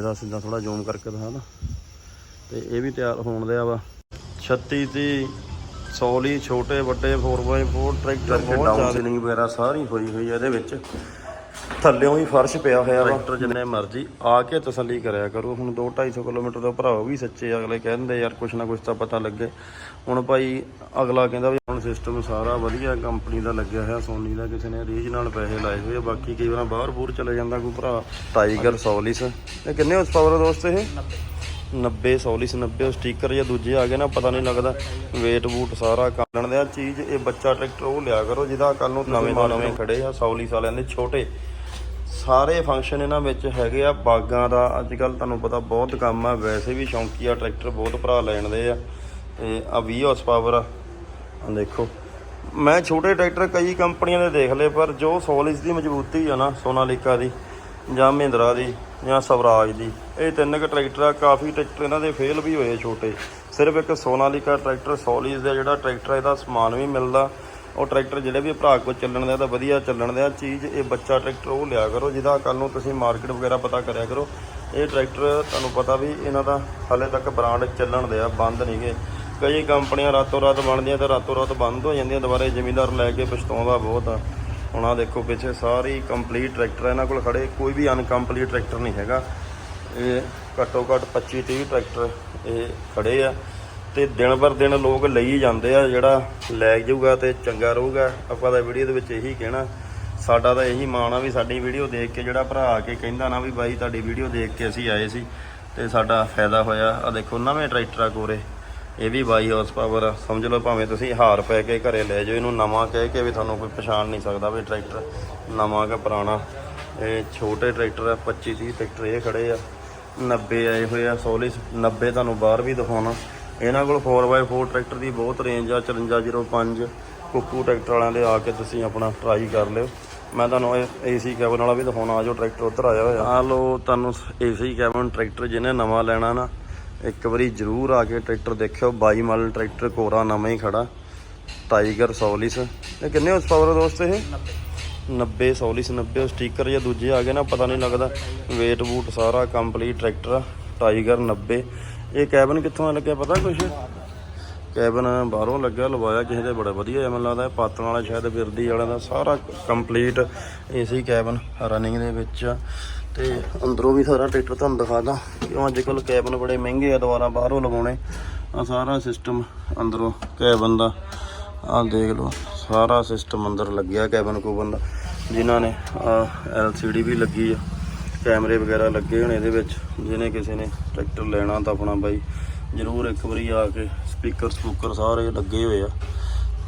ਇਹਦਾ ਸਿੱਧਾ ਥੋੜਾ ਜ਼ੂਮ ਕਰਕੇ ਦਿਖਾ ਨਾ। ਤੇ ਇਹ ਵੀ ਤਿਆਰ ਹੋਣ ਦਿਆ ਵਾ। 36 ਦੀ ਸੌਲੀ ਛੋਟੇ ਵੱਡੇ 4x4 ਟਰੈਕਟਰ ਬਹੁਤ ਜ਼ਿਆਦਾ। ਸੀਲਿੰਗ ਵਗੈਰਾ ਸਾਰੀ ਹੋਈ ਹੋਈ ਹੈ ਇਹਦੇ ਵਿੱਚ। ਥੱਲੇੋਂ ਹੀ ਫਰਸ਼ ਪਿਆ ਹੋਇਆ ਵਾ। ਟਰੈਕਟਰ ਜਿੰਨੇ ਮਰਜ਼ੀ ਆ ਕੇ ਤਸੱਲੀ ਕਰਿਆ ਕਰੋ। ਹੁਣ 2 250 ਕਿਲੋਮੀਟਰ ਦਾ ਭਰਾ ਵੀ ਸੱਚੇ ਅਗਲੇ ਕਹਿੰਦੇ ਯਾਰ ਕੁਛ ਨਾ ਕੁਛ ਤਾਂ ਪਤਾ ਲੱਗੇ। ਹੁਣ ਭਾਈ ਅਗਲਾ ਕਹਿੰਦਾ ਵੀ ਹੁਣ ਸਿਸਟਮ ਸਾਰਾ ਵਧੀਆ ਕੰਪਨੀ ਦਾ ਲੱਗਿਆ ਹੋਇਆ ਸੋਨੀ ਦਾ ਕਿਸੇ ਨੇ ਰੀਜ ਨਾਲ ਪੈਸੇ ਲਾਏ ਹੋਏ ਆ ਬਾਕੀ ਕਈ ਵਾਰ ਬਾਹਰ ਬੂਰ ਚਲੇ ਜਾਂਦਾ ਕੋਈ ਭਰਾ। ਟਾਈਗਰ ਸੋਲਿਸ ਇਹ ਕਿੰਨੇ ਹਾਰਸ ਪਾਵਰ ਦੋਸਤ ਇਹ? 90 ਸੋਲਿਸ 90 ਸਟicker ਜਾਂ ਦੂਜੇ ਆ ਗਏ ਨਾ ਪਤਾ ਨਹੀਂ ਲੱਗਦਾ। ਵੇਟ ਬੂਟ ਸਾਰਾ ਕਾਲਣ ਦੇ ਆ ਚੀਜ਼ ਇਹ ਬੱਚਾ ਟਰੈਕਟਰ ਉਹ ਲਿਆ ਕਰੋ ਜਿਹਦਾ ਕੱਲ ਨੂੰ ਨਵੇਂ ਨਵੇਂ ਖੜੇ ਆ ਸੋਲਿਸ ਵਾਲਿਆਂ ਦੇ ਛੋਟੇ। ਸਾਰੇ ਫੰਕਸ਼ਨ ਇਹਨਾਂ ਵਿੱਚ ਹੈਗੇ ਆ, ਬਾਗਾਂ ਦਾ ਅੱਜ ਕੱਲ ਤੁਹਾਨੂੰ ਪਤਾ ਬਹੁਤ ਕੰਮ ਆ, ਵੈਸੇ ਵੀ ਸ਼ੌਂਕੀਆ ਟਰੈਕਟਰ ਬਹੁਤ ਭਰਾ ਲੈਣਦੇ ਆ, ਤੇ ਆ 20 ਹਾਰਸ ਪਾਵਰ ਆ ਦੇਖੋ, ਮੈਂ ਛੋਟੇ ਟਰੈਕਟਰ ਕਈ ਕੰਪਨੀਆਂ ਦੇ ਦੇਖ ਲਏ, ਪਰ ਜੋ ਸੋਲਿਸ ਦੀ ਮਜ਼ਬੂਤੀ ਆ ਨਾ, ਸੋਨਾਲੀਕਾ ਦੀ, ਜਾਂ ਮਹਿੰਦਰਾ ਦੀ, ਜਾਂ ਸਵਰਾਜ ਦੀ, ਇਹ ਤਿੰਨ ਕੁ ਟਰੈਕਟਰ ਆ, ਕਾਫੀ ਟਰੈਕਟਰ ਇਹਨਾਂ ਦੇ ਫੇਲ ਵੀ ਹੋਏ ਛੋਟੇ। ਸਿਰਫ ਇੱਕ ਸੋਨਾਲੀਕਾ ਟਰੈਕਟਰ, ਸੋਲਿਸ ਦਾ ਜਿਹੜਾ ਟਰੈਕਟਰ ਇਹਦਾ ਸਮਾਨ ਵੀ ਮਿਲਦਾ ਉਹ ਟਰੈਕਟਰ ਜਿਹੜੇ ਵੀ ਭਰਾ ਕੋ ਚੱਲਣ ਦਾ ਤਾਂ ਵਧੀਆ ਚੱਲਣ ਦਾ ਚੀਜ਼ ਇਹ ਬੱਚਾ ਟਰੈਕਟਰ ਉਹ ਲਿਆ ਕਰੋ, ਜਿਹਦਾ ਕੱਲ ਨੂੰ ਤੁਸੀਂ ਮਾਰਕੀਟ ਵਗੈਰਾ ਪਤਾ ਕਰਿਆ ਕਰੋ। ਇਹ ਟਰੈਕਟਰ ਤੁਹਾਨੂੰ ਪਤਾ ਵੀ ਇਹਨਾਂ ਦਾ ਹਾਲੇ ਤੱਕ ਬ੍ਰਾਂਡ ਚੱਲਣ ਦੇ ਆ, ਬੰਦ ਨਹੀਂਗੇ ਕਈ ਕੰਪਨੀਆਂ ਰਾਤੋਂ ਰਾਤ ਬਣਦੀਆਂ ਤੇ ਰਾਤੋਂ ਰਾਤ ਬੰਦ ਹੋ ਜਾਂਦੀਆਂ, ਦੁਬਾਰੇ ਜ਼ਿਮੀਂਦਾਰ ਲੈ ਕੇ ਪਛਤਾਉਂਦਾ ਬਹੁਤ ਆ। ਹੁਣ ਆ ਦੇਖੋ, ਪਿੱਛੇ ਸਾਰੀ ਕੰਪਲੀਟ ਟਰੈਕਟਰ ਇਹਨਾਂ ਕੋਲ ਖੜੇ ਕੋਈ ਵੀ ਅਨਕੰਪਲੀਟ ਟਰੈਕਟਰ ਨਹੀਂ ਹੈਗਾ। ਇਹ ਘੱਟੋ ਘੱਟ 25 30 ਟਰੈਕਟਰ ਇਹ ਖੜੇ ਆ। ਤੇ ਦਿਨ ਬਰ ਦਿਨ ਲੋਕ ਲਈ ਜਾਂਦੇ ਆ, ਜਿਹੜਾ ਲੈ ਜਾਊਗਾ ਤੇ ਚੰਗਾ ਰਹੂਗਾ। ਆਪਾਂ ਤਾਂ ਵੀਡੀਓ ਦੇ ਵਿੱਚ ਇਹੀ ਕਹਿਣਾ। ਸਾਡਾ ਤਾਂ ਇਹੀ ਮਾਣ ਆ ਵੀ ਸਾਡੀ ਵੀਡੀਓ ਦੇਖ ਕੇ ਜਿਹੜਾ ਭਰਾ ਆ ਕੇ ਕਹਿੰਦਾ ਨਾ ਵੀ ਬਾਈ ਤੁਹਾਡੀ ਵੀਡੀਓ ਦੇਖ ਕੇ ਅਸੀਂ ਆਏ ਸੀ ਤੇ ਸਾਡਾ ਫਾਇਦਾ ਹੋਇਆ। ਆ ਦੇਖੋ ਨਵੇਂ ਟਰੈਕਟਰ ਆ ਕੋਰੇ ਇਹ ਵੀ ਬਾਈ ਹਾਰਸ ਪਾਵਰ ਆ। ਸਮਝ ਲਓ ਭਾਵੇਂ ਤੁਸੀਂ ਹਾਰ ਪੈ ਕੇ ਘਰੇ ਲੈ ਜਾਓ, ਇਹਨੂੰ ਨਵਾਂ ਕਹਿ ਕੇ ਵੀ ਤੁਹਾਨੂੰ ਕੋਈ ਪਛਾਣ ਨਹੀਂ ਸਕਦਾ ਵੀ ਟਰੈਕਟਰ ਨਵਾਂ ਕਿ ਪੁਰਾਣਾ। ਇਹ ਛੋਟੇ ਟਰੈਕਟਰ ਆ 25 30 ਟਰੈਕਟਰ ਇਹ ਖੜੇ ਆ। 90 ਆਏ ਹੋਏ ਆ ਸੋਲਿਸ 90 ਤੁਹਾਨੂੰ ਬਾਹਰ ਵੀ ਦਿਖਾਉਣਾ। ਇਹਨਾਂ ਕੋਲ 4x4 ਟਰੈਕਟਰ ਦੀ ਬਹੁਤ ਰੇਂਜ ਆ 5405 ਕੁੱਕੂ ਟਰੈਕਟਰ ਵਾਲਿਆਂ ਦੇ ਆ ਕੇ ਤੁਸੀਂ ਆਪਣਾ ਟਰਾਈ ਕਰ ਲਿਓ। ਮੈਂ ਤੁਹਾਨੂੰ ਏਸੀ ਕੈਬਨ ਵਾਲਾ ਵੀ ਦਿਖਾਉਣਾ ਆ ਜੋ ਟਰੈਕਟਰ ਉੱਧਰ ਆਇਆ ਹੋਇਆ। ਆ ਲੋ ਤੁਹਾਨੂੰ ਏਸੀ ਕੈਬਨ ਟਰੈਕਟਰ ਜਿਹਨੇ ਨਵਾਂ ਲੈਣਾ ਨਾ, ਇੱਕ ਵਾਰੀ ਜ਼ਰੂਰ ਆ ਕੇ ਟਰੈਕਟਰ ਦੇਖਿਓ। 22 ਮਾਡਲ ਟਰੈਕਟਰ ਕੋਰਾ ਨਵਾਂ ਹੀ ਖੜਾ। ਟਾਈਗਰ ਸੌਲਿਸ ਇਹ ਕਿੰਨੇ ਉਸ ਪਾਵਰ ਦੋਸਤ ਇਹ? 90 ਸੌਲਿਸ 90 ਸਟicker ਜਾਂ ਦੂਜੇ ਆ ਗਏ ਨਾ, ਪਤਾ ਨਹੀਂ ਲੱਗਦਾ। ਵੇਟ ਬੂਟ ਸਾਰਾ ਕੰਪਲੀਟ ਟਰੈਕਟਰ ਆ। ਟਾਈਗਰ 90 ਇਹ ਕੈਬਨ ਕਿੱਥੋਂ ਲੱਗਿਆ ਪਤਾ ਕੁਛ? ਕੈਬਨ ਬਾਹਰੋਂ ਲੱਗਿਆ, ਲਵਾਇਆ ਕਿਸੇ ਦੇ, ਬੜਾ ਵਧੀਆ ਜਿਹਾ ਮੈਨੂੰ ਲੱਗਦਾ ਇਹ ਪਾਤਣ ਵਾਲਾ ਸ਼ਾਇਦ ਫਿਰਦੀ ਵਾਲਿਆਂ ਦਾ ਸਾਰਾ ਕੰਪਲੀਟ ਏਸੀ ਕੈਬਨ ਰਨਿੰਗ ਦੇ ਵਿੱਚ। ਆ ਤੇ ਅੰਦਰੋਂ ਵੀ ਸਾਰਾ ਟਰੈਕਟਰ ਤੁਹਾਨੂੰ ਦਿਖਾਦਾ ਕਿਉਂ ਅੱਜ ਕੱਲ ਕੈਬਨ ਬੜੇ ਮਹਿੰਗੇ ਆ, ਦੁਬਾਰਾ ਬਾਹਰੋਂ ਲਵਾਉਣੇ। ਆ ਸਾਰਾ ਸਿਸਟਮ ਅੰਦਰੋਂ ਕੈਬਨ ਦਾ। ਆਹ ਦੇਖ ਲਓ, ਸਾਰਾ ਸਿਸਟਮ ਅੰਦਰ ਲੱਗਿਆ ਕੈਬਨ ਕੋਬਨ ਦਾ। ਜਿਨ੍ਹਾਂ ਨੇ ਐਲਸੀਡੀ ਵੀ ਲੱਗੀ ਆ। ਕੈਮਰੇ ਵਗੈਰਾ ਲੱਗੇ ਹੋਣੇ ਇਹਦੇ ਵਿੱਚ, ਜਿਹਨੇ ਕਿਸੇ ਨੇ ਟਰੈਕਟਰ ਲੈਣਾ ਤਾਂ ਆਪਣਾ ਬਾਈ ਜ਼ਰੂਰ ਇੱਕ ਵਾਰੀ ਆ ਕੇ ਸਪੀਕਰ ਸਪੂਕਰ ਸਾਰੇ ਲੱਗੇ ਹੋਏ ਆ।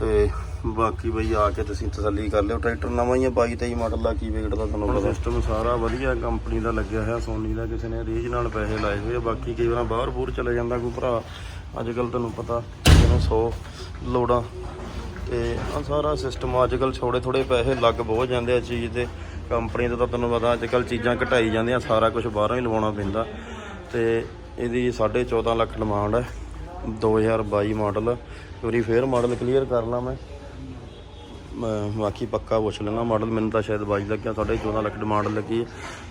ਤੇ ਬਾਕੀ ਬਈ ਆ ਕੇ ਤੁਸੀਂ ਤਸੱਲੀ ਕਰ ਲਿਓ, ਟਰੈਕਟਰ ਨਵਾਂ ਹੀ ਆ 22 23 ਮਾਡਲ ਦਾ ਕੀ ਵੇਟ ਦਾ ਤੁਹਾਨੂੰ ਪਤਾ। ਸਿਸਟਮ ਸਾਰਾ ਵਧੀਆ ਕੰਪਨੀ ਦਾ ਲੱਗਿਆ ਹੋਇਆ ਸੋਨੀ ਦਾ ਕਿਸੇ ਨੇ ਰੀਜ ਨਾਲ ਪੈਸੇ ਲਾਏ ਹੋਏ ਆ, ਬਾਕੀ ਕਈ ਵਾਰ ਬਾਹਰ ਬੂਰ ਚਲੇ ਜਾਂਦਾ ਕੋਈ ਭਰਾ ਅੱਜ ਕੱਲ ਤੁਹਾਨੂੰ ਪਤਾ, ਜਿਹਨੂੰ 100 ਲੋੜਾਂ। ਤੇ ਆ ਸਾਰਾ ਸਿਸਟਮ ਅੱਜ ਕੱਲ ਛੋੜੇ ਥੋੜੇ ਪੈਸੇ ਲੱਗ ਬਹੁਤ ਜਾਂਦੇ ਆ ਚੀਜ਼ ਤੇ ਕੰਪਨੀ ਤੋਂ ਤਾਂ ਤੁਹਾਨੂੰ ਪਤਾ ਅੱਜ ਕੱਲ ਚੀਜ਼ਾਂ ਘਟਾਈ ਜਾਂਦੀਆਂ, ਸਾਰਾ ਕੁਝ ਬਾਹਰੋਂ ਹੀ ਲਵਾਉਣਾ ਪੈਂਦਾ। ਤੇ ਇਹਦੀ 14.5 ਲੱਖ ਡਿਮਾਂਡ ਹੈ 2022 ਮਾਡਲ ਪੂਰੀ ਫੇਰ ਮਾਡਲ ਕਲੀਅਰ ਕਰ ਲਾਂ ਮੈਂ। ਬਾਕੀ ਪੱਕਾ ਪੁੱਛ ਲੈਣਾ ਮਾਡਲ ਮੈਨੂੰ ਤਾਂ ਸ਼ਾਇਦ ਬਾਈ ਲੱਗਿਆ 14.5 ਲੱਖ ਡਿਮਾਂਡ ਲੱਗੀ ਹੈ।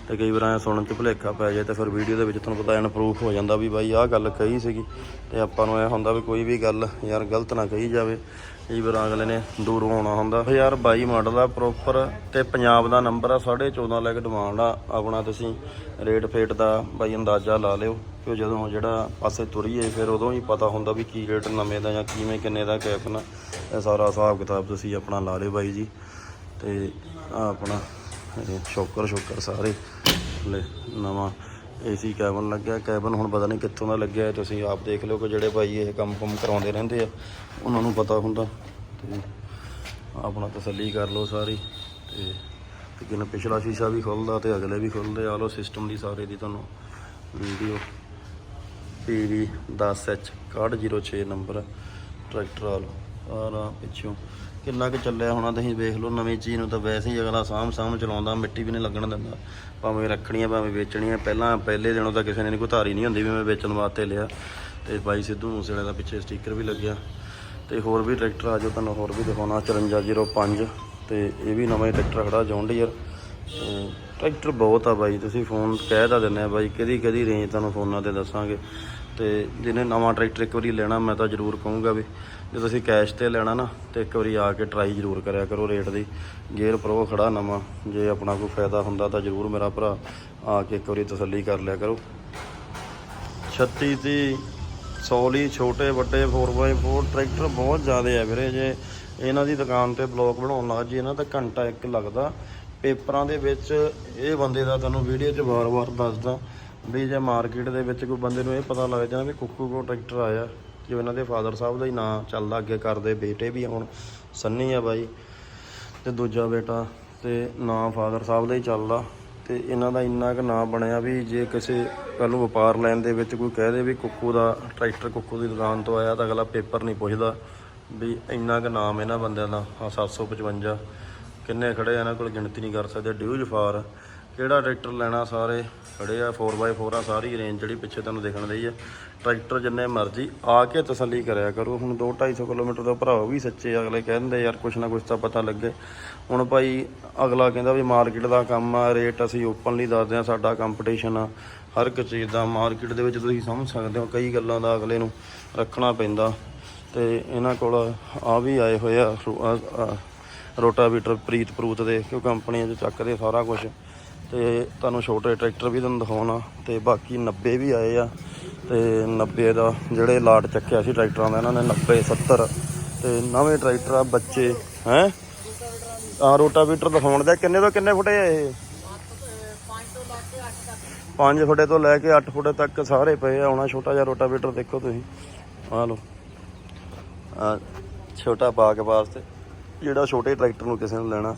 ਤੇ ਕਈ ਵਾਰ ਐ ਸੁਣਨ ਚ ਭੁਲੇਖਾ ਪੈ ਜਾਏ ਤੇ ਫਿਰ ਵੀਡੀਓ ਦੇ ਵਿੱਚ ਤੁਹਾਨੂੰ ਪਤਾ ਐਨ ਪ੍ਰੂਫ ਹੋ ਜਾਂਦਾ ਵੀ ਬਾਈ ਆਹ ਗੱਲ ਕਹੀ ਸੀਗੀ। ਤੇ ਆਪਾਂ ਨੂੰ ਐ ਹੁੰਦਾ ਵੀ ਕੋਈ ਵੀ ਗੱਲ ਯਾਰ ਗਲਤ ਨਾ ਕਹੀ ਜਾਵੇ। ਕਈ ਵਾਰ ਅਗਲੇ ਨੇ ਦੂਰੋਂ ਆਉਣਾ ਹੁੰਦਾ। 2022 ਮਾਡਲ ਆ ਪ੍ਰੋਪਰ ਤੇ ਪੰਜਾਬ ਦਾ ਨੰਬਰ ਆ 14.5 ਲੱਖ ਡਿਮਾਂਡ ਆ। ਆਪਣਾ ਤੁਸੀਂ ਰੇਟ ਫੇਟ ਦਾ ਬਾਈ ਅੰਦਾਜ਼ਾ ਲਾ ਲਿਓ ਕਿ ਜਦੋਂ ਜਿਹੜਾ ਪਾਸੇ ਤੁਰੀਏ, ਫਿਰ ਉਦੋਂ ਹੀ ਪਤਾ ਹੁੰਦਾ ਵੀ ਕੀ ਰੇਟ ਨਵੇਂ ਦਾ ਜਾਂ ਕਿਵੇਂ ਕਿੰਨੇ ਦਾ ਕੈਪਨ ਇਹ ਸਾਰਾ ਹਿਸਾਬ ਕਿਤਾਬ ਤੁਸੀਂ ਆਪਣਾ ਲਾ ਲਿਓ ਬਾਈ ਜੀ। ਤੇ ਆਪਣਾ ਇਹ ਸ਼ੋਕਰ ਸ਼ੋਕਰ ਸਾਰੇ। ਲੈ, ਨਵਾਂ ਏਸੀ ਕੈਬਨ ਲੱਗਿਆ, ਕੈਬਨ ਹੁਣ ਪਤਾ ਨਹੀਂ ਕਿੱਥੋਂ ਦਾ ਲੱਗਿਆ ਤੁਸੀਂ ਆਪ ਦੇਖ ਲਿਓ ਕਿ ਜਿਹੜੇ ਭਾਈ ਇਹ ਕੰਮ ਕੰਮ ਕਰਾਉਂਦੇ ਰਹਿੰਦੇ ਆ, ਉਹਨਾਂ ਨੂੰ ਪਤਾ ਹੁੰਦਾ। ਤੇ ਆਪਣਾ ਤਸੱਲੀ ਕਰ ਲਓ ਸਾਰੀ, ਤੇ ਕਿਨ ਪਿਛਲਾ ਸ਼ੀਸ਼ਾ ਵੀ ਖੁੱਲਦਾ ਤੇ ਅਗਲੇ ਵੀ ਖੁੱਲਦੇ ਆ। ਲੋ ਸਿਸਟਮ ਦੀ ਸਾਰੇ ਦੀ ਤੁਹਾਨੂੰ video PV 10H 6106 number, tractor ਵਾਲ ਸਾਰਾ ਪਿੱਛੋਂ। ਕਿੰਨਾ ਕੁ ਚੱਲਿਆ ਹੋਣਾ, ਤੁਸੀਂ ਵੇਖ ਲਓ, ਨਵੀਂ ਚੀਜ਼ ਨੂੰ ਤਾਂ ਵੈਸੇ ਹੀ ਅਗਲਾ ਸਾਂਭ ਸਾਂਭ ਚਲਾਉਂਦਾ, ਮਿੱਟੀ ਵੀ ਨਹੀਂ ਲੱਗਣ ਦਿੰਦਾ। ਭਾਵੇਂ ਰੱਖਣੀਆਂ, ਭਾਵੇਂ ਵੇਚਣੀਆਂ, ਪਹਿਲਾਂ ਪਹਿਲੇ ਦਿਨੋਂ ਤਾਂ ਕਿਸੇ ਨੇ ਕੋਈ ਧਾਰੀ ਨਹੀਂ ਹੁੰਦੀ ਵੀ ਮੈਂ ਵੇਚਣ ਵਾਸਤੇ ਲਿਆ। ਤੇ ਬਾਈ ਸਿੱਧੂ ਮੂਸੇਵਾਲੇ ਦਾ ਪਿੱਛੇ ਸਟicker ਵੀ ਲੱਗਿਆ। ਤੇ ਹੋਰ ਵੀ ਟਰੈਕਟਰ ਆ ਜੋ ਤੁਹਾਨੂੰ ਹੋਰ ਵੀ ਦਿਖਾਉਣਾ 5405 ਤੇ ਇਹ ਵੀ ਨਵਾਂ ਹੀ ਟਰੈਕਟਰ ਖੜਾ, ਜੌਨ ਡੀਅਰ ਟਰੈਕਟਰ ਬਹੁਤ ਆ ਬਾਈ, ਤੁਸੀਂ ਫੋਨ ਕਹਿ ਤਾਂ ਦਿੰਦੇ ਆ ਬਾਈ, ਕਿਹਦੀ ਕਿਹਦੀ ਰੇਂਜ ਤੁਹਾਨੂੰ ਫੋਨਾਂ ਤੇ ਦੱਸਾਂਗੇ। ਤੇ ਜਿਹਨੇ ਨਵਾਂ ਟਰੈਕਟਰ ਇੱਕ ਵਾਰੀ ਲੈਣਾ, ਮੈਂ ਤਾਂ ਜ਼ਰੂਰ ਕਹੂੰਗਾ ਵੀ ਜੇ ਤੁਸੀਂ ਕੈਸ਼ ਤੇ ਲੈਣਾ ਨਾ, ਤੇ ਇੱਕ ਵਾਰੀ ਆ ਕੇ ਟਰਾਈ ਜ਼ਰੂਰ ਕਰਿਆ ਕਰੋ ਰੇਟ ਦੀ। ਗੇਅਰ ਪ੍ਰੋ ਖੜਾ ਨਵਾਂ, ਜੇ ਆਪਣਾ ਕੋਈ ਫਾਇਦਾ ਹੁੰਦਾ ਤਾਂ ਜ਼ਰੂਰ ਮੇਰਾ ਭਰਾ ਆ ਕੇ ਇੱਕ ਵਾਰੀ ਤਸੱਲੀ ਕਰ ਲਿਆ ਕਰੋ। 36 ਦੀ ਸੌਲੀ ਛੋਟੇ ਵੱਡੇ 4x4 ਟਰੈਕਟਰ ਬਹੁਤ ਜ਼ਿਆਦੇ ਆ ਵੀਰੇ, ਜੇ ਇਹਨਾਂ ਦੀ ਦੁਕਾਨ ਤੇ ਬਲੌਗ ਬਣਾਉਣ ਲੱਗ ਜੀ ਇਹਨਾਂ ਤਾਂ ਘੰਟਾ ਇੱਕ ਲੱਗਦਾ। ਪੇਪਰਾਂ ਦੇ ਵਿੱਚ ਇਹ ਬੰਦੇ ਦਾ ਤੁਹਾਨੂੰ ਵੀਡੀਓ 'ਚ ਵਾਰ-ਵਾਰ ਦੱਸਦਾ ਵੀ ਜੇ ਮਾਰਕੀਟ ਦੇ ਵਿੱਚ ਕੋਈ ਬੰਦੇ ਨੂੰ ਇਹ ਪਤਾ ਲੱਗ ਜਾਣਾ ਵੀ ਕੁੱਕੂ ਕੋ ਟਰੈਕਟਰ ਆਇਆ। ਜਿਵੇਂ ਇਹਨਾਂ ਦੇ ਫਾਦਰ ਸਾਹਿਬ ਦਾ ਹੀ ਨਾਂ ਚੱਲਦਾ ਅੱਗੇ ਕਰਦੇ ਬੇਟੇ ਵੀ ਹੁਣ ਸੰਨੀ ਆ ਬਾਈ ਤੇ ਦੂਜਾ ਬੇਟਾ ਤੇ ਨਾਂ ਫਾਦਰ ਸਾਹਿਬ ਦਾ ਹੀ ਚੱਲਦਾ ਤੇ ਇਹਨਾਂ ਦਾ ਇੰਨਾ ਕੁ ਨਾਂ ਬਣਿਆ ਵੀ ਜੇ ਕਿਸੇ ਕੱਲ ਨੂੰ ਵਪਾਰ ਲੈਣ ਦੇ ਵਿੱਚ ਕੋਈ ਕਹਿ ਦੇ ਵੀ ਕੁੱਕੂ ਦਾ ਟਰੈਕਟਰ ਕੁੱਕੂ ਦੀ ਦੁਕਾਨ ਤੋਂ ਆਇਆ ਤਾਂ ਅਗਲਾ ਪੇਪਰ ਨਹੀਂ ਪੁੱਛਦਾ ਵੀ ਇੰਨਾ ਕੁ ਨਾਮ ਇਹਨਾਂ ਬੰਦਿਆਂ ਦਾ, ਆਹ 755 ਕਿੰਨੇ ਖੜੇ ਆ, ਇਹਨਾਂ ਕੋਲ ਗਿਣਤੀ ਨਹੀਂ ਕਰ ਸਕਦੇ, ਡਿਊਜ ਫਾਰ ਕਿਹੜਾ ਟਰੈਕਟਰ ਲੈਣਾ ਸਾਰੇ ਖੜੇ ਆ 4x4 ਆ ਸਾਰੀ ਰੇਂਜ ਜਿਹੜੀ ਪਿੱਛੇ ਤੁਹਾਨੂੰ ਦਿਖਣ ਰਹੀ ਆ। ਟਰੈਕਟਰ ਜਿੰਨੇ ਮਰਜ਼ੀ ਆ ਕੇ ਤਸੱਲੀ ਕਰਿਆ ਕਰੋ। ਹੁਣ 2 250 ਕਿਲੋਮੀਟਰ ਦਾ ਭਰਾ ਵੀ ਸੱਚੇ ਆ, ਅਗਲੇ ਕਹਿੰਦੇ ਯਾਰ ਕੁਛ ਨਾ ਕੁਛ ਤਾਂ ਪਤਾ ਲੱਗੇ। ਹੁਣ ਭਾਈ ਅਗਲਾ ਕਹਿੰਦਾ ਵੀ ਮਾਰਕੀਟ ਦਾ ਕੰਮ ਆ ਰੇਟ ਅਸੀਂ ਓਪਨਲੀ ਦੱਸਦੇ ਆ ਸਾਡਾ ਕੰਪੀਟੀਸ਼ਨ ਆ। ਹਰ ਇੱਕ ਚੀਜ਼ ਦਾ ਮਾਰਕੀਟ ਦੇ ਵਿੱਚ ਤੁਸੀਂ ਸਮਝ ਸਕਦੇ ਹੋ ਕਈ ਗੱਲਾਂ ਦਾ ਅਗਲੇ ਨੂੰ ਰੱਖਣਾ ਪੈਂਦਾ। ਤੇ ਇਹਨਾਂ ਕੋਲ ਆ ਵੀ ਆਏ ਹੋਏ ਆ ਰੋਟਾਵੀਟਰ ਪ੍ਰੀਤ ਪ੍ਰੂਤ ਦੇ ਕਿਉਂ ਕੰਪਨੀਆਂ 'ਚ ਚੱਕਦੇ ਸਾਰਾ ਕੁਝ ਤੇ ਤੁਹਾਨੂੰ ਛੋਟੇ ਟਰੈਕਟਰ ਵੀ ਤੁਹਾਨੂੰ ਦਿਖਾਉਣਾ ਤੇ ਬਾਕੀ 90 ਵੀ ਆਏ ਆ, ਤੇ 90 ਦਾ ਜਿਹੜੇ ਲਾਟ ਚੱਕਿਆ ਸੀ ਟਰੈਕਟਰਾਂ ਦਾ, ਇਹਨਾਂ ਨੇ 90 70 ਤੇ ਨਵੇਂ ਟਰੈਕਟਰ ਆ ਬੱਚੇ, ਹੈ? ਆ ਰੋਟਾਵੀਟਰ ਦਿਖਾਉਣ ਦੇ, ਕਿੰਨੇ ਤੋਂ ਕਿੰਨੇ ਫੁੱਟੇ ਆ ਇਹ 5 ਫੁੱਟੇ ਤੋਂ ਲੈ ਕੇ 8 ਫੁੱਟੇ ਤੱਕ ਸਾਰੇ ਪਏ ਆ, ਆਉਣਾ ਛੋਟਾ ਜਿਹਾ ਰੋਟਾਵੀਟਰ ਦੇਖੋ ਤੁਸੀਂ। ਆ ਲਓ। ਆ, ਛੋਟਾ ਬਾਗ ਵਾਸਤੇ, ਜਿਹੜਾ ਛੋਟੇ ਟਰੈਕਟਰ ਨੂੰ ਕਿਸੇ ਨੂੰ ਲੈਣਾ।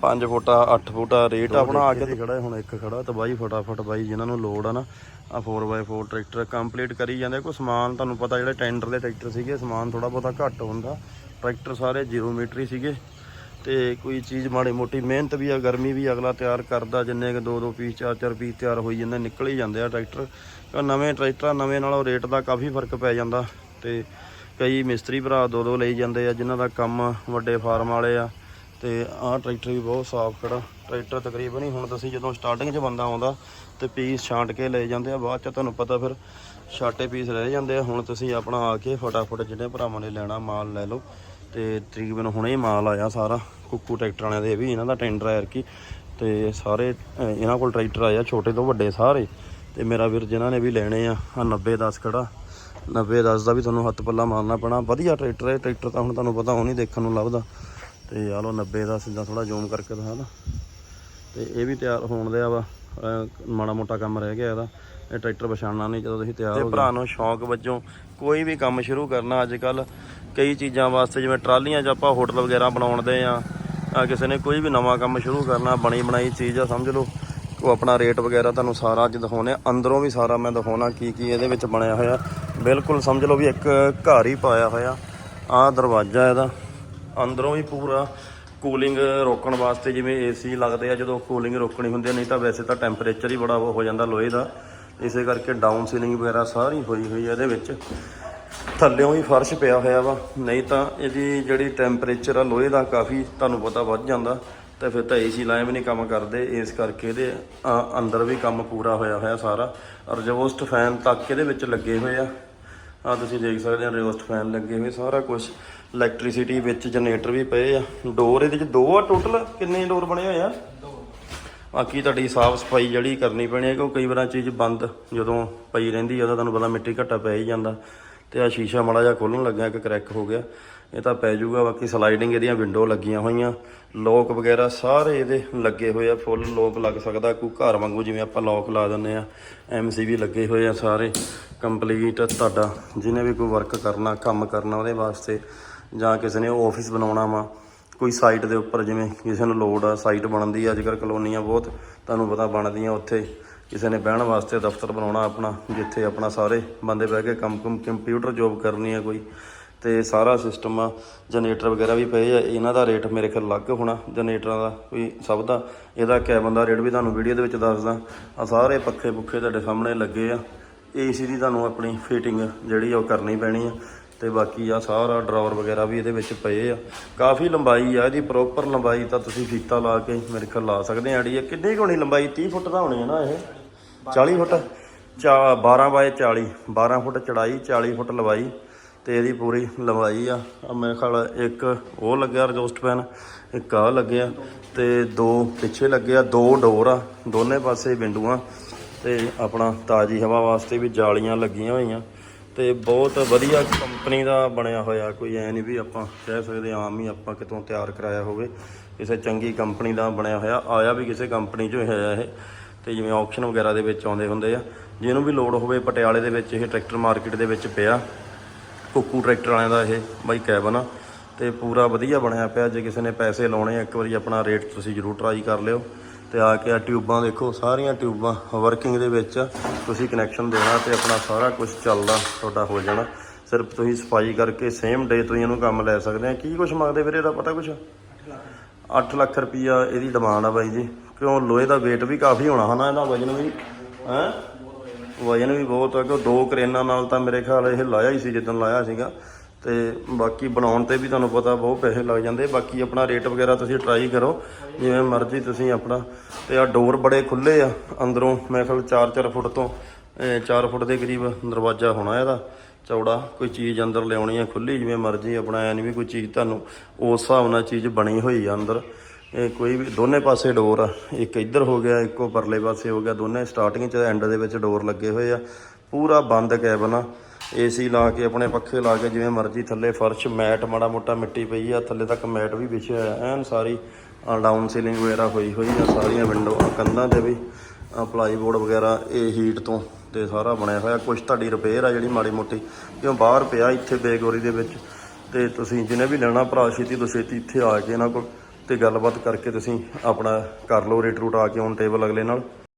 5 ਫੁੱਟਾ 8 ਫੁੱਟਾ ਰੇਟ ਆਪਣਾ ਆ ਕੇ ਖੜਾ ਹੁਣ ਇੱਕ ਖੜਾ ਤਾਂ ਬਾਈ ਫਟਾਫਟ ਬਾਈ ਜਿਨ੍ਹਾਂ ਨੂੰ ਲੋੜ ਆ ਨਾ ਆ 4x4 ਟਰੈਕਟਰ ਕੰਪਲੀਟ ਕਰੀ ਜਾਂਦੇ ਕੋਈ ਸਮਾਨ ਤੁਹਾਨੂੰ ਪਤਾ ਜਿਹੜੇ ਟੈਂਡਰ ਦੇ ਟਰੈਕਟਰ ਸੀਗੇ ਸਮਾਨ ਥੋੜਾ ਬਹੁਤਾ ਘੱਟ ਹੁੰਦਾ। ਟਰੈਕਟਰ ਸਾਰੇ ਜ਼ੀਰੋ ਮੀਟਰ ਹੀ ਸੀਗੇ। ਤੇ ਕੋਈ ਚੀਜ਼ ਮਾੜੀ ਮੋਟੀ ਮਿਹਨਤ ਵੀ ਆ ਗਰਮੀ ਵੀ ਅਗਲਾ ਤਿਆਰ ਕਰਦਾ ਜਿੰਨੇ ਕਿ ਦੋ ਦੋ ਪੀਸ ਚਾਰ ਚਾਰ ਪੀਸ ਤਿਆਰ ਹੋਈ ਜਾਂਦੇ ਨਿਕਲ ਹੀ ਜਾਂਦੇ ਆ ਟਰੈਕਟਰ ਨਵੇਂ ਟਰੈਕਟਰ ਨਵੇਂ ਨਾਲੋਂ ਰੇਟ ਦਾ ਕਾਫੀ ਫ਼ਰਕ ਪੈ ਜਾਂਦਾ। ਤੇ ਕਈ ਮਿਸਤਰੀ ਭਰਾ ਦੋ ਦੋ ਲਈ ਜਾਂਦੇ ਆ ਜਿਨ੍ਹਾਂ ਦਾ ਕੰਮ ਵੱਡੇ ਫਾਰਮ ਵਾਲੇ ਆ। ਤੇ ਆਹ ਟਰੈਕਟਰ ਵੀ ਬਹੁਤ ਸਾਫ਼ ਖੜਾ। ਟਰੈਕਟਰ ਤਕਰੀਬਨ ਹੀ ਹੁਣ ਤੁਸੀਂ ਜਦੋਂ ਸਟਾਰਟਿੰਗ 'ਚ ਬੰਦਾ ਆਉਂਦਾ ਤੇ ਪੀਸ ਛਾਂਟ ਕੇ ਲੈ ਜਾਂਦੇ ਆ, ਬਾਅਦ 'ਚ ਤੁਹਾਨੂੰ ਪਤਾ ਫਿਰ ਛਾਟੇ ਪੀਸ ਰਹਿ ਜਾਂਦੇ ਆ। ਹੁਣ ਤੁਸੀਂ ਆਪਣਾ ਆ ਕੇ ਫਟਾਫਟ ਜਿਹੜੇ ਭਰਾਵਾਂ ਨੇ ਲੈਣਾ ਮਾਲ ਲੈ ਲਓ। ਤੇ ਤਕਰੀਬਨ ਹੁਣੇ ਹੀ ਮਾਲ ਆਇਆ ਸਾਰਾ, ਕੁੱਕੂ ਟਰੈਕਟਰ ਵਾਲਿਆਂ ਦੇ ਵੀ ਇਹਨਾਂ ਦਾ ਟੈਂਡਰ ਆ ਕਿ ਤੇ ਸਾਰੇ ਇਹਨਾਂ ਕੋਲ ਟਰੈਕਟਰ ਆਇਆ ਛੋਟੇ ਤੋਂ ਵੱਡੇ ਸਾਰੇ। ਤੇ ਮੇਰਾ ਵੀਰ ਜਿਨ੍ਹਾਂ ਨੇ ਵੀ ਲੈਣੇ ਆ ਆ 90 10 ਖੜਾ। 90 10 ਦਾ ਵੀ ਤੁਹਾਨੂੰ ਹੱਥ ਪੱਲਾ ਮਾਰਨਾ ਪੈਣਾ। ਵਧੀਆ ਟਰੈਕਟਰ ਹੈ ਟਰੈਕਟਰ ਤਾਂ ਹੁਣ ਤੁਹਾਨੂੰ ਪਤਾ, ਉਹ ਨਹੀਂ ਦੇਖਣ ਨੂੰ ਲੱਭਦਾ। ਤੇ ਆ ਲੋ 90 ਦਾ ਸਿੱਧਾ ਥੋੜਾ ਜ਼ੂਮ ਕਰਕੇ ਦਿਖਾ ਨਾ। ਤੇ ਇਹ ਵੀ ਤਿਆਰ ਹੋਣ ਦਿਆ ਵਾ। ਮਾੜਾ ਮੋਟਾ ਕੰਮ ਰਹਿ ਗਿਆ ਇਹਦਾ। ਇਹ ਟਰੈਕਟਰ ਪਛਾਣਨਾ ਨਹੀਂ ਜਦੋਂ ਤੁਸੀਂ ਤਿਆਰ ਹੋ ਗਏ। ਭਰਾ ਨੂੰ ਸ਼ੌਂਕ ਵਜੋਂ ਕੋਈ ਵੀ ਕੰਮ ਸ਼ੁਰੂ ਕਰਨਾ ਅੱਜ ਕੱਲ ਕਈ ਚੀਜ਼ਾਂ ਵਾਸਤੇ ਜਿਵੇਂ ਟਰਾਲੀਆਂ 'ਚ ਆਪਾਂ ਹੋਟਲ ਵਗੈਰਾ ਬਣਾਉਣਦੇ ਆ ਆ ਕਿਸੇ ਨੇ ਕੋਈ ਵੀ ਨਵਾਂ ਕੰਮ ਸ਼ੁਰੂ ਕਰਨਾ ਬਣੀ ਬਣਾਈ ਚੀਜ਼ ਆ ਸਮਝ ਲਓ। ਉਹ ਆਪਣਾ ਰੇਟ ਵਗੈਰਾ ਤੁਹਾਨੂੰ ਸਾਰਾ ਅੱਜ ਦਿਖਾਉਣੇ ਆ। ਅੰਦਰੋਂ ਵੀ ਸਾਰਾ ਮੈਂ ਦਿਖਾਉਣਾ ਕੀ ਕੀ ਇਹਦੇ ਵਿੱਚ ਬਣਿਆ ਹੋਇਆ। ਬਿਲਕੁਲ ਸਮਝ ਲਓ ਵੀ ਇੱਕ ਘਰ ਹੀ ਪਾਇਆ ਹੋਇਆ। ਆਹ ਦਰਵਾਜ਼ਾ ਇਹਦਾ। ਅੰਦਰੋਂ ਵੀ ਪੂਰਾ ਕੂਲਿੰਗ ਰੋਕਣ ਵਾਸਤੇ ਜਿਵੇਂ ਏਸੀ ਲੱਗਦੇ ਆ, ਜਦੋਂ ਕੂਲਿੰਗ ਰੋਕਣੀ ਹੁੰਦੀ ਨਹੀਂ ਤਾਂ ਵੈਸੇ ਤਾਂ ਟੈਂਪਰੇਚਰ ਹੀ ਬੜਾ ਹੋ ਜਾਂਦਾ ਲੋਹੇ ਦਾ। ਇਸੇ ਕਰਕੇ ਡਾਊਨ ਸੀਲਿੰਗ ਵਗੈਰਾ ਸਾਰੀ ਹੋਈ ਹੋਈ ਆ ਇਹਦੇ ਵਿੱਚ। ਥੱਲੇੋਂ ਹੀ ਫਰਸ਼ ਪਿਆ ਹੋਇਆ ਵਾ, ਨਹੀਂ ਤਾਂ ਇਹਦੀ ਜਿਹੜੀ ਟੈਂਪਰੇਚਰ ਆ ਲੋਹੇ ਦਾ ਕਾਫੀ ਤੁਹਾਨੂੰ ਪਤਾ ਵੱਧ ਜਾਂਦਾ। ਤੇ ਫਿਰ ਤਾਂ ਏਸੀ ਲਾਏ ਵੀ ਨਹੀਂ ਕੰਮ ਕਰਦੇ, ਇਸ ਕਰਕੇ ਇਹਦੇ ਅੰਦਰ ਵੀ ਕੰਮ ਪੂਰਾ ਹੋਇਆ ਹੋਇਆ ਸਾਰਾ। ਰਜੋਸਟ ਫੈਨ ਤੱਕ ਇਹਦੇ ਵਿੱਚ ਲੱਗੇ ਹੋਏ ਆ। ਆ ਤੁਸੀਂ ਦੇਖ ਸਕਦੇ ਆ ਰਿਓਸਟ ਫੈਨ ਲੱਗੇ ਹੋਏ ਸਾਰਾ ਕੁਝ ਇਲੈਕਟ੍ਰਿਸਿਟੀ ਵਿੱਚ ਜਨਰੇਟਰ ਵੀ ਪਏ ਆ। ਡੋਰ ਇਹਦੇ ਚ ਦੋ ਆ ਟੋਟਲ ਕਿੰਨੇ ਡੋਰ ਬਣੇ ਹੋਏ ਆ? ਬਾਕੀ ਤੁਹਾਡੀ ਸਾਫ਼ ਸਫ਼ਾਈ ਜਿਹੜੀ ਕਰਨੀ ਪੈਣੀ ਹੈ ਕਿਉਂਕਿ ਕਈ ਵਾਰਾਂ ਚੀਜ਼ ਬੰਦ ਜਦੋਂ ਪਈ ਰਹਿੰਦੀ ਆ, ਉਹਦਾ ਤੁਹਾਨੂੰ ਪਤਾ ਮਿੱਟੀ ਘੱਟਾ ਪੈ ਹੀ ਜਾਂਦਾ। ਤੇ ਆ ਸ਼ੀਸ਼ਾ ਮਾੜਾ ਜਿਹਾ ਖੋਲਣ ਲੱਗਿਆ ਇੱਕ ਕਰੈਕ ਹੋ ਗਿਆ। ਇਹ ਤਾਂ ਪੈ ਜਾਊਗਾ, ਬਾਕੀ ਸਲਾਈਡਿੰਗ ਇਹਦੀਆਂ ਵਿੰਡੋ ਲੱਗੀਆਂ ਹੋਈਆਂ। ਲੋਕ ਵਗੈਰਾ ਸਾਰੇ ਇਹਦੇ ਲੱਗੇ ਹੋਏ ਆ ਫੁੱਲ ਲੋਕ ਲੱਗ ਸਕਦਾ, ਕੋਈ ਘਰ ਵਾਂਗੂ ਜਿਵੇਂ ਆਪਾਂ ਲੋਕ ਲਾ ਦਿੰਨੇ ਆ। ਐਮਸੀ ਵੀ ਲੱਗੇ ਹੋਏ ਆ ਸਾਰੇ। ਕੰਪਲੀਟ ਤੁਹਾਡਾ, ਜਿਹਨੇ ਵੀ ਕੋਈ ਵਰਕ ਕਰਨਾ, ਕੰਮ ਕਰਨਾ ਉਹਦੇ ਵਾਸਤੇ। ਜਾਂ ਕਿਸੇ ਨੇ ਆਫਿਸ ਬਣਾਉਣਾ ਵਾ, ਕੋਈ ਸਾਈਟ ਦੇ ਉੱਪਰ ਜਿਵੇਂ ਕਿਸੇ ਨੂੰ ਲੋੜ ਆ ਸਾਈਟ ਬਣਦੀ ਆ ਅੱਜਕੱਲ ਕਲੋਨੀਆਂ ਬਹੁਤ ਤੁਹਾਨੂੰ ਪਤਾ ਬਣਦੀਆਂ ਉੱਥੇ। ਕਿਸੇ ਨੇ ਬਹਿਣ ਵਾਸਤੇ ਦਫ਼ਤਰ ਬਣਾਉਣਾ ਆਪਣਾ, ਜਿੱਥੇ ਆਪਣਾ ਸਾਰੇ ਬੰਦੇ ਬਹਿ ਕੇ ਕੰਮ ਕੁਮ ਕੰਪਿਊਟਰ ਜੋਬ ਕਰਨੀ ਆ ਕੋਈ। ਤੇ ਸਾਰਾ ਸਿਸਟਮ ਆ ਜਨਰੇਟਰ ਵਗੈਰਾ ਵੀ ਪਏ ਆ, ਇਹਨਾਂ ਦਾ ਰੇਟ ਮੇਰੇ ਖਿਆਲ ਅਲੱਗ ਹੋਣਾ ਜਨਰੇਟਰਾਂ ਦਾ ਕੋਈ ਸਭ ਦਾ। ਇਹਦਾ ਕੈਬਨ ਦਾ ਰੇਟ ਵੀ ਤੁਹਾਨੂੰ ਵੀਡੀਓ ਦੇ ਵਿੱਚ ਦੱਸਦਾ। ਆ ਸਾਰੇ ਪੱਖੇ ਪੁੱਖੇ ਤੁਹਾਡੇ ਸਾਹਮਣੇ ਲੱਗੇ ਆ। ਏਸੀ ਦੀ ਤੁਹਾਨੂੰ ਆਪਣੀ ਫਿਟਿੰਗ ਜਿਹੜੀ ਆ ਉਹ ਕਰਨੀ ਪੈਣੀ ਆ। ਤੇ ਬਾਕੀ ਆ ਸਾਰਾ ਡਰਾਵਰ ਵਗੈਰਾ ਵੀ ਇਹਦੇ ਵਿੱਚ ਪਏ ਆ। ਕਾਫੀ ਲੰਬਾਈ ਆ, ਇਹਦੀ ਪ੍ਰੋਪਰ ਲੰਬਾਈ ਤਾਂ ਤੁਸੀਂ ਫੀਤਾ ਲਾ ਕੇ ਮੇਰੇ ਖਿਆਲ ਲਾ ਸਕਦੇ ਆ ਆੜੀ ਕਿੰਨੀ ਕੁ ਹੋਣੀ ਲੰਬਾਈ? 30 ਫੁੱਟ ਦਾ ਹੋਣੀ ਹੈ ਨਾ ਇਹ? 40 ਫੁੱਟ? ਚਾ 12 ਬਾਏ 40 12 ਫੁੱਟ ਚੜਾਈ 40 ਫੁੱਟ ਲੰਬਾਈ ਤੇ ਇਹਦੀ ਪੂਰੀ ਲੰਬਾਈ ਆ। ਮੇਰੇ ਖਿਆਲ ਇੱਕ ਉਹ ਲੱਗਿਆ ਰਜੋਸਟ ਪੈਨ ਇੱਕ ਆ ਲੱਗਿਆ ਤੇ ਦੋ ਪਿੱਛੇ ਲੱਗਿਆ ਦੋ ਡੋਰ ਆ, ਦੋਨੇ ਪਾਸੇ ਵਿੰਡੋਆਂ ਤੇ ਆਪਣਾ ਤਾਜ਼ੀ ਹਵਾ ਵਾਸਤੇ ਵੀ ਜਾਲੀਆਂ ਲੱਗੀਆਂ ਹੋਈਆਂ। ਤੇ ਬਹੁਤ ਵਧੀਆ ਕੰਪਨੀ ਦਾ ਬਣਿਆ ਹੋਇਆ। ਕੋਈ ਐ ਨਹੀਂ ਵੀ ਆਪਾਂ ਕਹਿ ਸਕਦੇ ਆਮ ਹੀ ਆਪਾਂ ਕਿਤੋਂ ਤਿਆਰ ਕਰਾਇਆ ਹੋਵੇ। ਕਿਸੇ ਚੰਗੀ ਕੰਪਨੀ ਦਾ ਬਣਿਆ ਹੋਇਆ। ਆਇਆ ਵੀ ਕਿਸੇ ਕੰਪਨੀ 'ਚੋਂ ਹੀ ਹੋਇਆ ਇਹ। ਤੇ ਜਿਵੇਂ ਆਕਸ਼ਨ ਵਗੈਰਾ ਦੇ ਵਿੱਚ ਆਉਂਦੇ ਹੁੰਦੇ ਆ। ਜਿਹਨੂੰ ਵੀ ਲੋਡ ਹੋਵੇ ਪਟਿਆਲੇ ਦੇ ਵਿੱਚ ਇਹ ਟਰੈਕਟਰ ਮਾਰਕੀਟ ਦੇ ਵਿੱਚ ਪਿਆ। ਕੁੱਕੂ ਟਰੈਕਟਰ ਵਾਲਿਆਂ ਦਾ ਇਹ ਬਾਈ ਕੈਬਨ ਆ। ਤੇ ਪੂਰਾ ਵਧੀਆ ਬਣਿਆ ਪਿਆ। ਜੇ ਕਿਸੇ ਨੇ ਪੈਸੇ ਲਾਉਣੇ ਆ, ਇੱਕ ਵਾਰੀ ਆਪਣਾ ਰੇਟ ਤੁਸੀਂ ਜ਼ਰੂਰ ਟਰਾਈ ਕਰ ਲਿਓ। ਤੇ ਆ ਕੇ ਆ ਟਿਊਬਾਂ ਦੇਖੋ, ਸਾਰੀਆਂ ਟਿਊਬਾਂ ਵਰਕਿੰਗ ਦੇ ਵਿੱਚ ਤੁਸੀਂ ਕਨੈਕਸ਼ਨ ਦੇਣਾ ਤੇ ਆਪਣਾ ਸਾਰਾ ਕੁਝ ਚੱਲਦਾ, ਤੁਹਾਡਾ ਹੋ ਜਾਣਾ। ਸਿਰਫ ਤੁਸੀਂ ਸਫ਼ਾਈ ਕਰਕੇ ਸੇਮ ਡੇ ਤੁਸੀਂ ਇਹਨੂੰ ਕੰਮ ਲੈ ਸਕਦੇ ਆ। ਕੀ ਕੁਝ ਮੰਗਦੇ ਵੀਰੇ, ਇਹਦਾ ਪਤਾ ਕੁਝ 8 ਲੱਖ ਰੁਪਈਆ ਇਹਦੀ ਡਿਮਾਂਡ ਆ ਬਾਈ ਜੀ। ਕਿਉਂ ਲੋਹੇ ਦਾ weight ਵੀ ਕਾਫੀ ਹੋਣਾ ਹਨਾ, ਇਹਦਾ ਵਜਨ ਵੀ, ਹੈ? ਵਜਨ ਵੀ ਬਹੁਤ ਆ ਕਿ ਦੋ ਕਰੇਨਾਂ ਨਾਲ ਤਾਂ ਮੇਰੇ ਖਿਆਲ ਇਹ ਲਾਇਆ ਹੀ ਸੀ, ਜਿੱਦਣ ਲਾਇਆ ਸੀਗਾ। ਤੇ ਬਾਕੀ ਬਣਾਉਣ ਤੇ ਵੀ ਤੁਹਾਨੂੰ ਪਤਾ ਬਹੁਤ ਪੈਸੇ ਲੱਗ ਜਾਂਦੇ। ਬਾਕੀ ਆਪਣਾ ਰੇਟ ਵਗੈਰਾ ਤੁਸੀਂ ਟਰਾਈ ਕਰੋ, ਜਿਵੇਂ ਮਰਜ਼ੀ ਤੁਸੀਂ ਆਪਣਾ। ਤੇ ਆ ਡੋਰ ਬੜੇ ਖੁੱਲੇ ਆ, ਅੰਦਰੋਂ ਮੈਂ ਖਿਆਲ 4-4 ਫੁੱਟ ਤੋਂ 4 ਫੁੱਟ ਦੇ ਕਰੀਬ ਦਰਵਾਜ਼ਾ ਹੋਣਾ ਇਹਦਾ, ਚੌੜਾ। ਕੋਈ ਚੀਜ਼ ਅੰਦਰ ਲਿਆਉਣੀ ਆ ਖੁੱਲੀ ਜਿਵੇਂ ਮਰਜ਼ੀ ਆਪਣਾ ਐ ਨਹੀਂ ਵੀ ਕੋਈ ਚੀਜ਼ ਤੁਹਾਨੂੰ ਉਸ ਹਿਸਾਬ ਨਾਲ ਚੀਜ਼ ਬਣੀ ਹੋਈ ਆ ਅੰਦਰ। ਇਹ ਕੋਈ ਵੀ ਦੋਨੇ ਪਾਸੇ ਡੋਰ ਆ, ਇੱਕ ਇੱਧਰ ਹੋ ਗਿਆ, ਇੱਕੋ ਪਰਲੇ ਪਾਸੇ ਹੋ ਗਿਆ। ਦੋਨੇ ਸਟਾਰਟਿੰਗ ਚ ਐਂਡ ਦੇ ਵਿੱਚ ਡੋਰ ਲੱਗੇ ਹੋਏ ਆ। ਪੂਰਾ ਬੰਦ ਕੈਬਨ ਆ ਏਸੀ ਲਾ ਕੇ ਆਪਣੇ ਪੱਖੇ ਲਾ ਕੇ ਜਿਵੇਂ ਮਰਜ਼ੀ ਥੱਲੇ ਫਰਸ਼, ਮੈਟ, ਮਾੜਾ ਮੋਟਾ ਮਿੱਟੀ ਪਈ ਆ, ਥੱਲੇ ਤੱਕ ਮੈਟ ਵੀ ਵਿਛਿਆ ਹੋਇਆ, ਐਨ ਸਾਰੀ ਡਾਊਨ ਸੀਲਿੰਗ ਵਗੈਰਾ ਹੋਈ ਹੋਈ ਆ, ਸਾਰੀਆਂ ਵਿੰਡੋ ਕੰਧਾਂ ਤੇ ਵੀ ਪਲਾਈ ਬੋਰਡ ਵਗੈਰਾ, ਇਹ ਹੀਟ ਤੋਂ ਤੇ ਸਾਰਾ ਬਣਿਆ ਹੋਇਆ। ਕੁਝ ਤੁਹਾਡੀ ਰਿਪੇਅਰ ਆ ਜਿਹੜੀ ਮਾੜੀ ਮੋਟੀ, ਕਿਉਂ ਬਾਹਰ ਪਿਆ ਇੱਥੇ ਬੇਗੋਰੀ ਦੇ ਵਿੱਚ? ਤੇ ਤੁਸੀਂ ਜਿਹਨੇ ਵੀ ਲੈਣਾ ਭਰਾ, ਛੇਤੀ ਤੋਂ ਛੇਤੀ ਇੱਥੇ ਆ ਕੇ ਇਹਨਾਂ ਕੋਲ ਤੇ ਗੱਲਬਾਤ ਕਰਕੇ ਤੁਸੀਂ ਆਪਣਾ ਕਰ ਲਓ, ਰੇਟ ਰੂਟ ਆ ਕੇ ਔਨ ਟੇਬਲ ਅਗਲੇ ਨਾਲ।